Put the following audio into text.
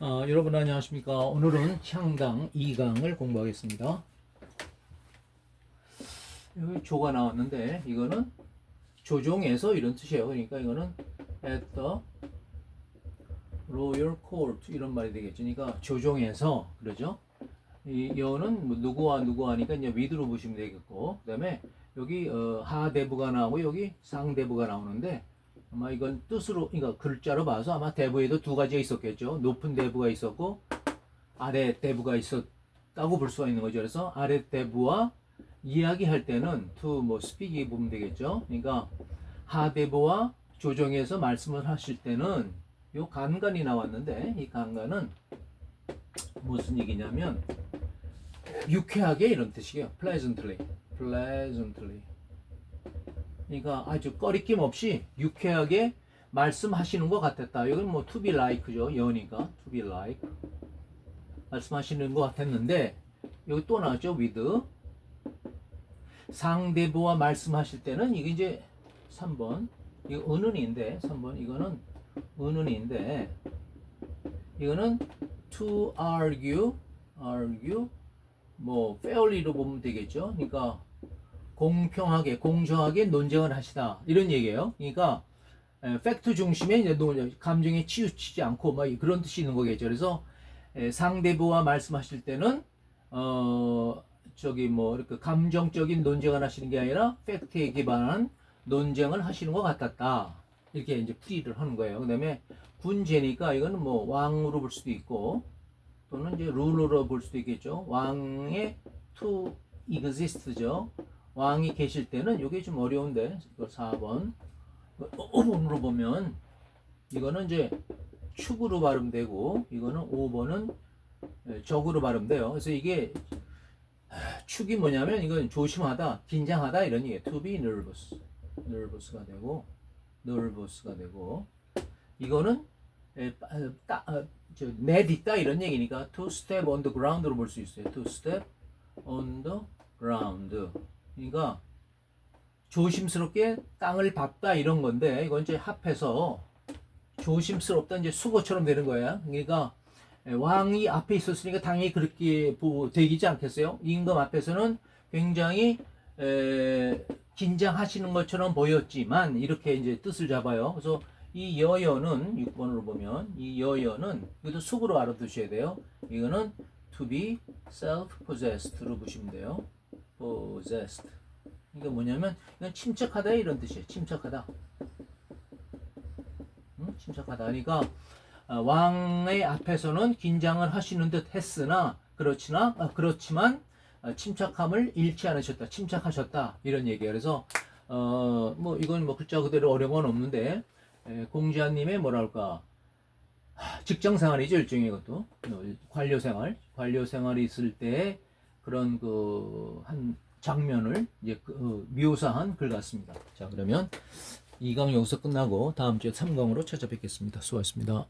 어, 여러분 안녕하십니까. 오늘은 향당 2강을 공부하겠습니다. 여기 조가 나왔는데 이거는 조종에서 이런 뜻이에요. 그러니까 이거는 at the royal court 이런 말이 되겠죠. 그러니까 조종에서 그러죠. 이 여는 뭐 누구와 누구 하니까 이제 위드로 보시면 되겠고 그 다음에 여기 어, 하대부가 나오고 여기 상대부가 나오는데 아마 이건 뜻으로 그러니까 글자로 봐서 아마 대부에도 두 가지가 있었겠죠. 높은 대부가 있었고 아래 대부가 있었다고 볼 수가 있는 거죠. 그래서 아래 대부와 이야기할 때는 to 뭐 speak이 보면 되겠죠. 그러니까 하대부와 조정해서 말씀을 하실 때는 요 간간이 나왔는데 이 간간은 무슨 얘기냐면 유쾌하게 이런 뜻이에요. pleasantly, pleasantly. 그러니까 아주 꺼리낌 없이 유쾌하게 말씀하시는 것 같았다. 이건 뭐 to be like죠. 여니까 to be like 말씀하시는 것 같았는데 여기 또 나왔죠. with 상대부와 말씀하실 때는 이게 이제 3번 이거 은은인데 3번 이거는 은은인데 이거는 to argue argue 뭐 fairly로 보면 되겠죠. 그러니까 공평하게 공정하게 논쟁을 하시다 이런 얘기예요. 그러니까 에, 팩트 중심의 감정에 치우치지 않고 막 그런 뜻이 있는 거겠죠. 그래서 에, 상대부와 말씀하실 때는 어 저기 뭐 이렇게 감정적인 논쟁을 하시는 게 아니라 팩트에 기반한 논쟁을 하시는 것 같았다. 이렇게 이제 풀이를 하는 거예요. 그다음에 군제니까 이거는 뭐 왕으로 볼 수도 있고 또는 이제 룰러로 볼 수도 있겠죠. 왕의 to exist죠. 왕이 계실 때는 이게 좀 어려운데 이거 4번 5번으로 보면 이거는 이제 축으로 발음되고 이거는 5번은 적으로 발음돼요. 그래서 이게 축이 뭐냐면 이건 조심하다, 긴장하다 이런 얘기예요. To be nervous, nervous가 되고 nervous가 되고 이거는 에, 빠- 따, 어, 저, 내딛다 이런 얘기니까 to step on the ground로 볼 수 있어요. to step on the ground. 그러니까 조심스럽게 땅을 밟다 이런 건데 이건 이제 합해서 조심스럽다 이제 수고처럼 되는 거야. 그러니까 에, 왕이 앞에 있었으니까 당연히 그렇게 보- 되기지 않겠어요? 임금 앞에서는 굉장히 에, 긴장하시는 것처럼 보였지만 이렇게 이제 뜻을 잡아요. 그래서 이 여여는 6번으로 보면 이 여여는 이것도 속으로 알아두셔야 돼요. 이거는 to be self-possessed로 보시면 돼요. Possessed. 이게 뭐냐면 이건 침착하다 이런 뜻이에요. 침착하다. 응? 침착하다. 그러니까 아, 왕의 앞에서는 긴장을 하시는 듯 했으나 그렇지나 아, 그렇지만 아, 침착함을 잃지 않으셨다. 침착하셨다. 이런 얘기예요. 그래서 어 뭐 이건 뭐 글자 그대로 어려운 건 없는데 에, 공자님의 뭐랄까 하, 직장 생활이죠 일종의 것도 어, 관료 생활 관료 생활이 있을 때 그런 그 한 장면을 이제 그, 어, 묘사한 글 같습니다. 자 그러면 2강 여기서 끝나고 다음 주에 3강으로 찾아뵙겠습니다. 수고하셨습니다.